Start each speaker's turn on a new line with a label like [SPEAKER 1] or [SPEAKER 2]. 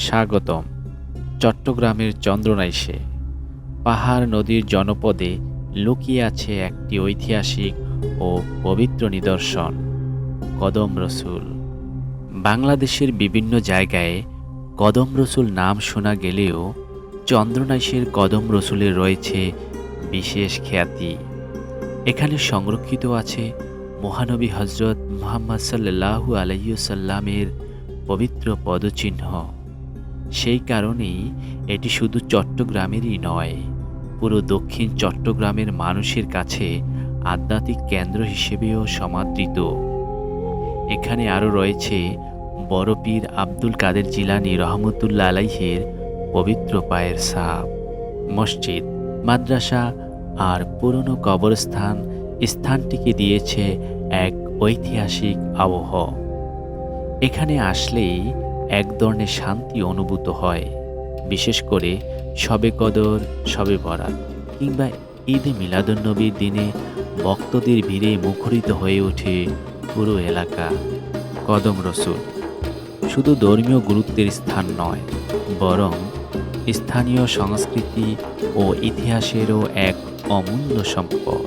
[SPEAKER 1] স্বাগতম। চট্টগ্রামের চন্দ্রনাইশে পাহাড় নদীর জনপদে লুকিয়ে আছে একটি ঐতিহাসিক ও পবিত্র নিদর্শন, কদম রসুল। বাংলাদেশের বিভিন্ন জায়গায় কদম রসুল নাম শোনা গেলেও চন্দ্রনাইশের কদম রসুলের রয়েছে বিশেষ খ্যাতি। এখানে সংরক্ষিত আছে মহানবী হজরত মুহাম্মদ সাল্লাহু আলাইসাল্লামের পবিত্র পদচিহ্ন। সেই কারণেই এটি শুধু চট্টগ্রামেরই নয়, পুরো দক্ষিণ চট্টগ্রামের মানুষের কাছে আধ্যাত্মিক কেন্দ্র হিসেবেও সমাদৃত। এখানে আরও রয়েছে বড় পীর আব্দুল কাদের জিলানি রহমতুল্লা আলাইহের পবিত্র পায়ের সাপ, মসজিদ, মাদ্রাসা আর পুরনো কবরস্থান স্থানটিকে দিয়েছে এক ঐতিহাসিক আবহ। এখানে আসলেই এক ধরনের শান্তি অনুভূত হয়, বিশেষ করে সবে কদর সবে বরাত কিংবা ঈদে মিলাদুন্নবীর দিনে ভক্তদের ভিড়ে মুখরিত হয়ে ওঠে পুরো এলাকা। কদম রসুল শুধু ধর্মীয় গুরুত্বের স্থান নয়, বরং স্থানীয় সংস্কৃতি ও ইতিহাসেরও এক অমূল্য সম্পদ।